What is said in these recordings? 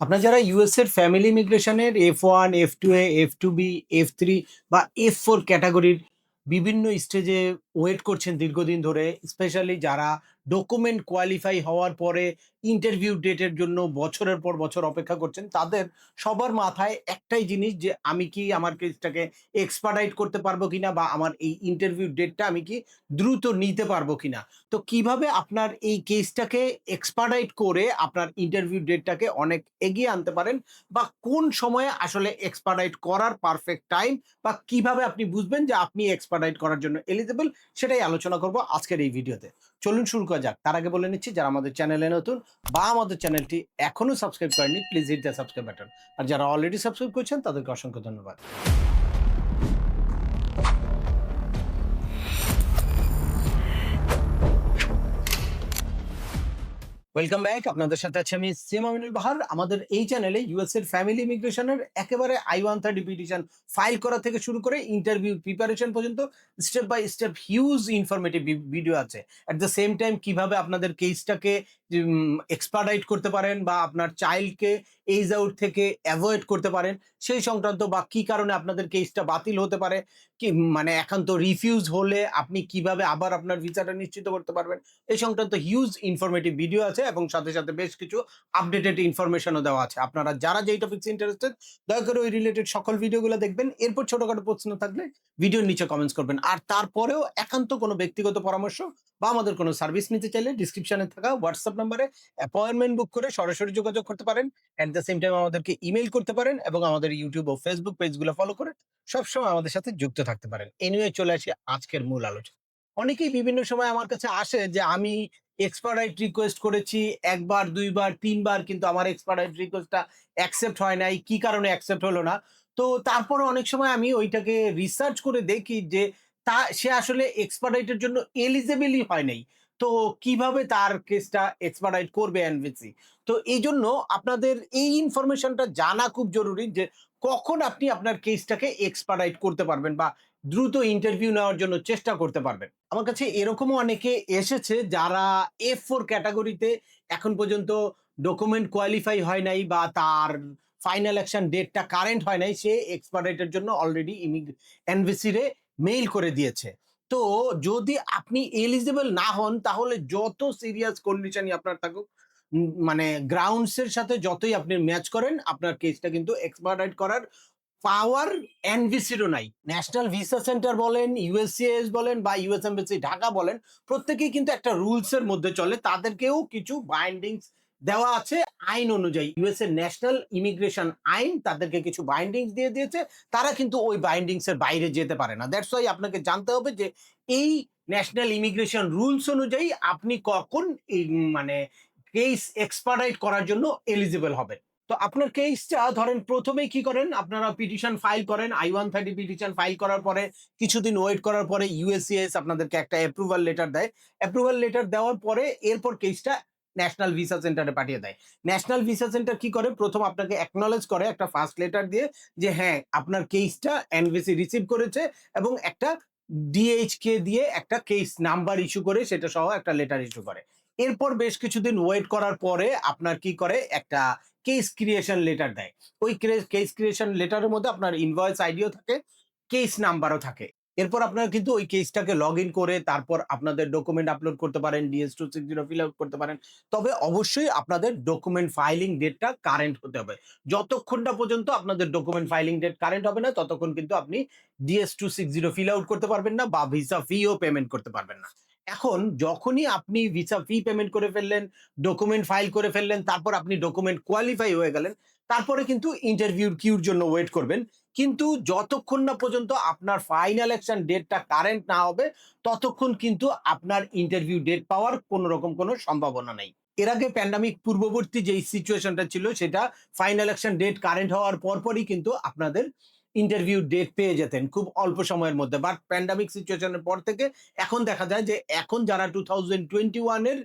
আপনার যারা ইউএস এর ফ্যামিলি ইমিগ্রেশনের F one F two A F two B F three বা এফ ফোর ক্যাটাগরির বিভিন্ন স্টেজে ওয়েট করছেন দীর্ঘদিন ধরে স্পেশালি যারা ডকুমেন্ট কোয়ালিফাই হওয়ার পরে ইন্টারভিউ ডেটের জন্য বছরের পর বছর অপেক্ষা করছেন, তাদের সবার মাথায় একটাই জিনিস যে, আমি কি আমার কেসটাকে এক্সপার্টাইট করতে পারব কিনা বা আমার এই ইন্টারভিউ ডেটটা আমি কি দ্রুত নিতে পারব কিনা? তো কীভাবে আপনার এই কেসটাকে এক্সপার্টাইট করে আপনার ইন্টারভিউ ডেটটাকে অনেক এগিয়ে আনতে পারেন বা কোন সময়ে আসলে এক্সপার্টাইট করার পারফেক্ট টাইম বা কীভাবে আপনি বুঝবেন যে আপনি এক্সপার্টাইট করার জন্য এলিজিবল সেটাই আলোচনা করব আজকের এই ভিডিওতে। চলুন শুরু করা যাক। তার আগে বলে নিচ্ছি, যারা আমাদের চ্যানেলে নতুন বা আমাদের চ্যানেলটি এখনও সাবস্ক্রাইব করেনি please hit the subscribe button আর যারা অলরেডি সাবস্ক্রাইব করছেন, তাদেরকে অসংখ্য ধন্যবাদ। ওয়েলকাম ব্যাক আপনাদের সাথে আছে আমি সিএম আমিনুল বাহার। আমাদের এই চ্যানেলে ইউএস এর ফ্যামিলি ইমিগ্রেশনের একেবারে I one thirty petition file করা থেকে শুরু করে ইন্টারভিউ প্রিপারেশন পর্যন্ত step by step huge informative video আছে। অ্যাট দ্য সেম টাইম কীভাবে আপনাদের কেসটাকে এক্সপার্টাইট করতে পারেন বা আপনার চাইল্ডকে এইজ আউট থেকে অ্যাভয়েড করতে পারেন। সেই সংক্রান্ত বা কি কারণে আপনাদের কেসটা বাতিল হতে পারে, কি মানে একান্ত রিফিউজ হলে আপনি কীভাবে আবার আপনার ভিসাটা নিশ্চিত করতে পারবেন, এই সংক্রান্ত হিউজ ইনফরমেটিভ ভিডিও আছে এবং সাথে সাথে বেশ কিছু আপডেটেড ইনফরমেশনও দেওয়া আছে। আপনারা যারা যেই টপিক্স ইন্টারেস্টেড দয়া করে ওই রিলেটেড সকল ভিডিওগুলো দেখবেন। এরপর ছোটখাটো প্রশ্ন থাকলে ভিডিওর নিচে কমেন্টস করবেন। আর তারপরেও একান্ত কোনো ব্যক্তিগত পরামর্শ বা আমাদের কোনো সার্ভিস নিতে চাইলে ডিসক্রিপশনে থাকা হোয়াটসঅ্যাপ নাম্বারে অ্যাপয়েন্টমেন্ট বুক করে সরাসরি যোগাযোগ করতে পারেন। অ্যাট দ্য সেম টাইম আমাদেরকে ইমেল করতে পারেন এবং আমাদের ইউটিউব ও ফেসবুক পেজগুলো ফলো করে সবসময় আমাদের সাথে যুক্ত থাকতে পারেন। এনিওয়ে চলে আসি আজকের মূল আলোচনা। অনেকেই বিভিন্ন সময় আমার কাছে আসে যে, আমি এক্সপার্টাইট রিকোয়েস্ট করেছি, একবার, দুইবার, তিনবার, কিন্তু আমার এক্সপার্টাইট রিকোয়েস্টটা অ্যাকসেপ্ট হয় নাই। কি কারণে অ্যাকসেপ্ট হলো না? তো তারপরে অনেক সময় আমি ওইটাকে রিসার্চ করে দেখি যে, তা, সে আসলে এক্সপার্টাইটের জন্য এলিজেবলই হয় নাই। তো কীভাবে তার কেসটা এক্সপার্টাইট করবে এনভিসি তো এই জন্য আপনাদের এই ইনফরমেশনটা জানা খুব জরুরি যে কখন আপনি আপনার কেসটাকে এক্সপার্টাইট করতে পারবেন বা দ্রুত ইন্টারভিউ নেওয়ার জন্য চেষ্টা করতে পারবেন। আমার কাছে এরকমও অনেকে এসেছে যারা এফ ফোর ক্যাটাগরিতে এখন পর্যন্ত ডকুমেন্ট কোয়ালিফাই হয় নাই বা তার ফাইনাল অ্যাকশন ডেটটা কারেন্ট হয় নাই, সে এক্সপার্টাইটের জন্য অলরেডি এনভিসি রে মেইল করে দিয়েছে। তো যদি আপনি এলিজিবল না হন, তাহলে যত সিরিয়াস কন্ডিশনই আপনার থাকুক মানে গ্রাউন্ডস এর সাথে যতই আপনি ম্যাচ করেন, আপনার কেসটা কিন্তু এক্সপার্টাইট করার পাওয়ার এনভিসিরও নাই। ন্যাশনাল ভিসা সেন্টার বলেন ইউএসসিএস বলেন বা ইউএস এমবেসি ঢাকা বলেন, প্রত্যেকেই কিন্তু একটা রুলস এর মধ্যে চলে। তাদেরকেও কিছু বাইন্ডিংস দেওয়া আছে আইন অনুযায়ী। ইউএস এর ন্যাশনাল ইমিগ্রেশন আইন তাদেরকে কিছু বাইন্ডিংস দিয়ে দিয়েছে, তারা কিন্তু ওই বাইন্ডিংস এর বাইরে যেতে পারে না। দ্যাটস ওয়াই আপনাকে জানতে হবে যে এই ন্যাশনাল ইমিগ্রেশন রুলস অনুযায়ী আপনি কখন মানে কেস এক্সপার্টাইট করার জন্য এলিজিবল হবেন। তো আপনার কেসটা ধরেন প্রথমেই কি করেন? আপনারা পিটিশন ফাইল করেন I one thirty petition file করার পরে, কিছুদিন ওয়েট করার পরে ইউএসসিএস আপনাদেরকে একটা অ্যাপ্রুভাল লেটার দেয়। অ্যাপ্রুভাল লেটার দেওয়ার পরে এরপর কেসটা ন্যাশনাল ভিসা সেন্টারে পাঠিয়ে দেয়। ন্যাশনাল ভিসা সেন্টার কি করে? প্রথম আপনাকে অ্যাকনলেজ করে একটা ফার্স্ট লেটার দিয়ে যে হ্যাঁ আপনার কেসটা এনভিসি রিসিভ করেছে এবং একটা ডিএইচকে দিয়ে একটা কেস নাম্বার ইস্যু করে সেটা সহ একটা লেটার ইস্যু করে। এরপর বেশ কিছুদিন ওয়েট করার পরে আপনার কি করে? একটা কেস ক্রিয়েশন লেটার দেয়। ওই কেস ক্রিয়েশন লেটারের মধ্যে আপনার ইনভয়েস আইডিও থাকে কেস নাম্বারও থাকে। এরপর আপনারা কিন্তু ওই কেসটাকে লগ ইন করে তারপর আপনাদের ডকুমেন্ট আপলোড করতে পারেন DS two six zero fill out করতে পারেন। তবে অবশ্যই আপনাদের ডকুমেন্ট ফাইলিং ডেটটা কারেন্ট হতে হবে। যতক্ষণ না পর্যন্ত আপনাদের ডকুমেন্ট ফাইলিং ডেট কারেন্ট হবে না, ততক্ষণ কিন্তু আপনি DS two six zero fill out করতে পারবেন না বা ভিসা ফিও পেমেন্ট করতে পারবেন না। এখন যখনই আপনি ভিসা ফি পেমেন্ট করে ফেললেন ডকুমেন্ট ফাইল করে ফেললেন, তারপর আপনি ডকুমেন্ট কোয়ালিফাই হয়ে গেলেন, তারপরে কিন্তু ইন্টারভিউর কিউর জন্য ওয়েট করবেন। কিন্তু যতক্ষণ না পর্যন্ত আপনার ফাইনাল অ্যাকশন ডেটটা কারেন্ট না হবে, ততক্ষণ কিন্তু আপনার ইন্টারভিউ ডেট পাওয়ার কোনো রকম কোনো সম্ভাবনা নেই। এর আগে প্যান্ডামিক পূর্ববর্তী যেই সিচুয়েশনটা ছিল, সেটা ফাইনাল অ্যাকশন ডেট কারেন্ট হওয়ার পরপরই কিন্তু আপনাদের ইন্টারভিউ ডেট পেয়ে যেতেন খুব অল্প সময়ের মধ্যে। বাট প্যান্ডামিক সিচুয়েশনের পর থেকে এখন দেখা যায় যে এখন যারা টু থাউজেন্ড টোয়েন্টি ওয়ানের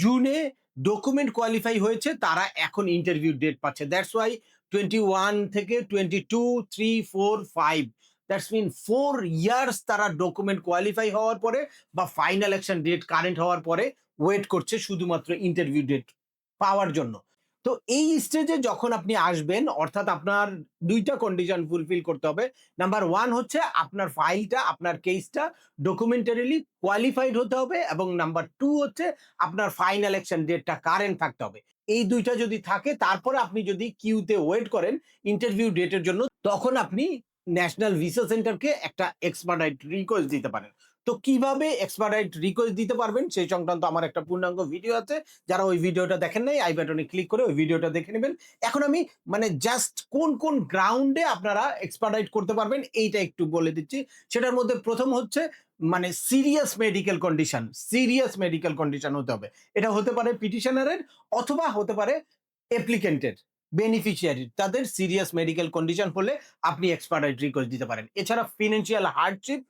জুনে ডকুমেন্ট কোয়ালিফাই হয়েছে, তারা এখন ইন্টারভিউ ডেট পাচ্ছে। দ্যাটস ওয়াই টোয়েন্টি ওয়ান থেকে twenty two three four five that's mean four years তারা ডকুমেন্ট কোয়ালিফাই হওয়ার পরে বা ফাইনাল অ্যাকশন ডেট কারেন্ট হওয়ার পরে ওয়েট করছে শুধুমাত্র ইন্টারভিউ ডেট পাওয়ার জন্য। তো এই স্টেজে যখন আপনি আসবেন অর্থাৎ আপনার দুইটা কন্ডিশন ফুলফিল করতে হবে। নাম্বার 1 হচ্ছে আপনার ফাইলটা, আপনার কেসটা ডকুমেন্টারিলি কোয়ালিফাইড হতে হবে এবং নাম্বার টু হচ্ছে আপনার ফাইনাল ইলেকশন ডেটটা কারেন্ট থাকতে হবে। এই দুইটা যদি থাকে তারপরে আপনি যদি কিউতে ওয়েট করেন ইন্টারভিউ ডেটের জন্য তখন আপনি ন্যাশনাল ভিসা সেন্টারকে একটা এক্সপার্টাইট রিকোয়েস্ট দিতে পারেন। তো কীভাবে এক্সপার্টাইট রিকোয়েস্ট দিতে পারবেন সেই সংক্রান্ত আমার একটা পূর্ণাঙ্গ ভিডিও আছে। যারা ওই ভিডিওটা দেখেন নাই আই বাটনে ক্লিক করে ওই ভিডিওটা দেখে নেবেন। এখন আমি মানে জাস্ট কোন, কোন গ্রাউন্ডে আপনারা এক্সপার্টাইট করতে পারবেন এইটা একটু বলে দিচ্ছি। সেটার মধ্যে প্রথম হচ্ছে মানে serious medical condition, serious medical condition হতে হবে। এটা হতে পারে পিটিশনারের অথবা হতে পারে অ্যাপ্লিক্যান্টের, বেনিফিশিয়ারির। তাদের সিরিয়াস মেডিকেল কন্ডিশন হলে আপনি এক্সপার্টাইট রিকোয়েস্ট দিতে পারেন। এছাড়া ফিনান্সিয়াল হার্ডশিপ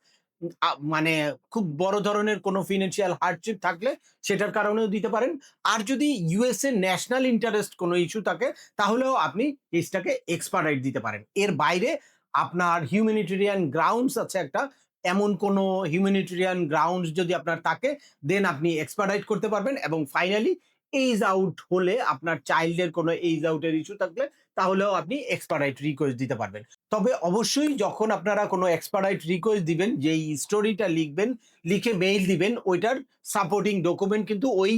মানে খুব বড় ধরনের কোনো ফিনান্সিয়াল হার্ডশিপ থাকলে সেটার কারণেও দিতে পারেন। আর যদি ইউএসএ ন্যাশনাল ইন্টারেস্ট কোনো ইস্যু থাকে, তাহলেও আপনি কেসটাকে এক্সপার্টাইট দিতে পারেন। এর বাইরে আপনার হিউম্যানিটেরিয়ান গ্রাউন্ডস আছে একটা। এমন কোনো হিউম্যানিটেরিয়ান গ্রাউন্ডস যদি আপনার থাকে দেন আপনি এক্সপার্টাইট করতে পারবেন এবং ফাইনালি এইজ আউট হলে আপনার চাইল্ডের কোনো এইজ আউটের ইস্যু থাকলে তাহলেও আপনি এক্সপার্টাইট রিকোয়েস্ট দিতে পারবেন। তবে অবশ্যই যখন আপনারা কোনো এক্সপার্টাইট রিকোয়েস্ট দিবেন যেই স্টোরিটা লিখবেন, লিখে মেইল দিবেন ওইটার সাপোর্টিং ডকুমেন্ট কিন্তু ওই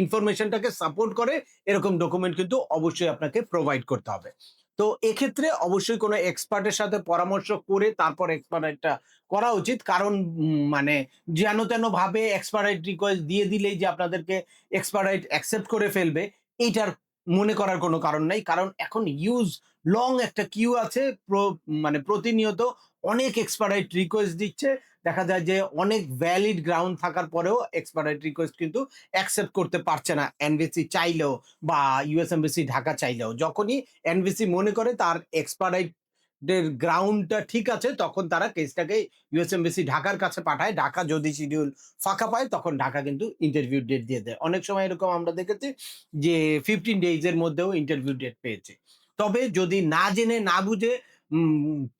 ইনফরমেশনটাকে সাপোর্ট করে এরকম ডকুমেন্ট কিন্তু অবশ্যই আপনাকে প্রোভাইড করতে হবে। তো এক্ষেত্রে অবশ্যই কোনো এক্সপার্টের সাথে পরামর্শ করে তারপর এক্সপার্টাইটটা করা উচিত। কারণ মানে যেন তেন ভাবে এক্সপার্টাইট রিকোয়েস্ট দিয়ে দিলেই যে আপনাদেরকে এক্সপার্টাইট অ্যাকসেপ্ট করে ফেলবে এইটার মনে করার কোনো কারণ নাই। কারণ এখন ইউজ লং একটা কিউ আছে মানে প্রতিনিয়ত অনেক এক্সপায়ারাইট রিকোয়েস্ট দিচ্ছে। দেখা যায় যে অনেক ভ্যালিড গ্রাউন্ড থাকার পরেও এক্সপায়ারাইট রিকোয়েস্ট কিন্তু অ্যাকসেপ্ট করতে পারছে না এনবিসি চাইলেও বা ইউএস এমবিসি ঢাকা চাইলেও। যখনই এনবিসি মনে করে তার এক্সপার্টাইট এর গ্রাউন্ডটা ঠিক আছে, তখন তারা কেসটাকে ইউএস এমবাসি ঢাকার কাছে পাঠায়। ঢাকা যদি শিডিউল ফাঁকা পায়, তখন ঢাকা কিন্তু ইন্টারভিউ ডেট দিয়ে দেয়। অনেক সময় এরকম আমরা দেখেছি যে 15 ডেইজ এর মধ্যেও ইন্টারভিউ ডেট পেয়েছে। তবে যদি না জেনে, না বুঝে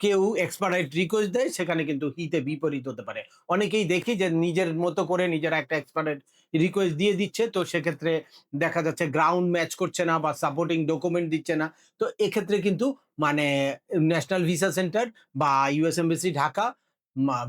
কেউ এক্সপার্টাইট রিকোয়েস্ট দেয়, সেখানে কিন্তু হিতে বিপরীত হতে পারে। অনেকেই দেখি যে নিজের মতো করে নিজেরা একটা এক্সপার্টাইট রিকোয়েস্ট দিয়ে দিচ্ছে। তো সেক্ষেত্রে দেখা যাচ্ছে গ্রাউন্ড ম্যাচ করছে না বা সাপোর্টিং ডকুমেন্ট দিচ্ছে না। তো এক্ষেত্রে কিন্তু মানে ন্যাশনাল ভিসা সেন্টার বা ইউএস এমবেসি ঢাকা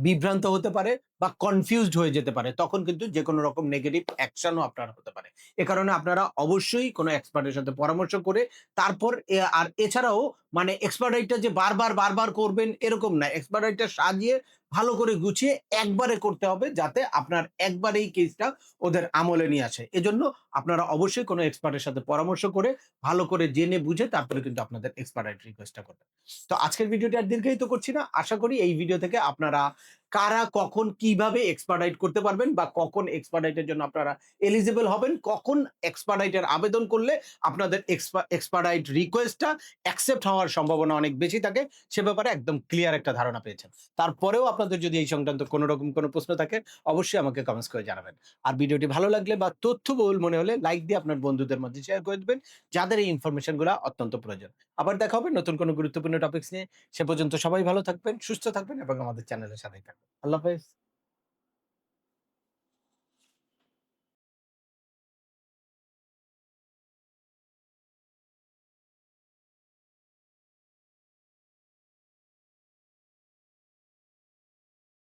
বিভ্রান্ত হতে পারে বা কনফিউজড হয়ে যেতে পারে। তখন কিন্তু যেকোনো রকম নেগেটিভ অ্যাকশনও আপনার হতে পারে। এ কারণে আপনারা অবশ্যই কোনো এক্সপার্টের সাথে পরামর্শ করে তারপর আর এছাড়াও মানে এক্সপার্টাইটটা যে বারবার, বারবার করবেন এরকম না। এক্সপার্টাইটটা সাজিয়ে ভালো করে গুছিয়ে একবারে করতে হবে যাতে আপনার একবারেই কেসটা ওদের আমলে নিয়ে আসে। এজন্য আপনারা অবশ্যই কোনো এক্সপার্টের সাথে পরামর্শ করে ভালো করে জেনে বুঝে তারপরে কিন্তু আপনাদের এক্সপার্টাইট রিকোয়েস্টটা করবেন। তো আজকের ভিডিওটি আর দীর্ঘায়িত করছি না। আশা করি এই ভিডিও থেকে আপনারা কারা কখন কীভাবে এক্সপার্টাইট করতে পারবেন বা কখন এক্সপার্টাইটের জন্য আপনারা এলিজিবল হবেন, কখন এক্সপার্টাইটের আবেদন করলে আপনাদের এক্সপা এক্সপার্টাইট রিকোয়েস্টটা অ্যাকসেপ্ট হওয়ার সম্ভাবনা অনেক বেশি থাকে সে ব্যাপারে একদম ক্লিয়ার একটা ধারণা পেয়েছেন। তারপরেও আপনাদের যদি এই সংক্রান্ত কোনো রকম কোনো প্রশ্ন থাকে অবশ্যই আমাকে কমেন্টস করে জানাবেন। আর ভিডিওটি ভালো লাগলে বা তথ্যবহুল মনে হলে লাইক দিয়ে আপনার বন্ধুদের মধ্যে শেয়ার করে দিবেন যাদের এই ইনফরমেশনগুলা অত্যন্ত প্রয়োজন। আবার দেখা হবে নতুন কোনো গুরুত্বপূর্ণ টপিক্স নিয়ে। সে পর্যন্ত সবাই ভালো থাকবেন, সুস্থ থাকবেন এবং আমাদের চ্যানেলের সাথেই থাকবেন। আল্লাহ হাফেজ।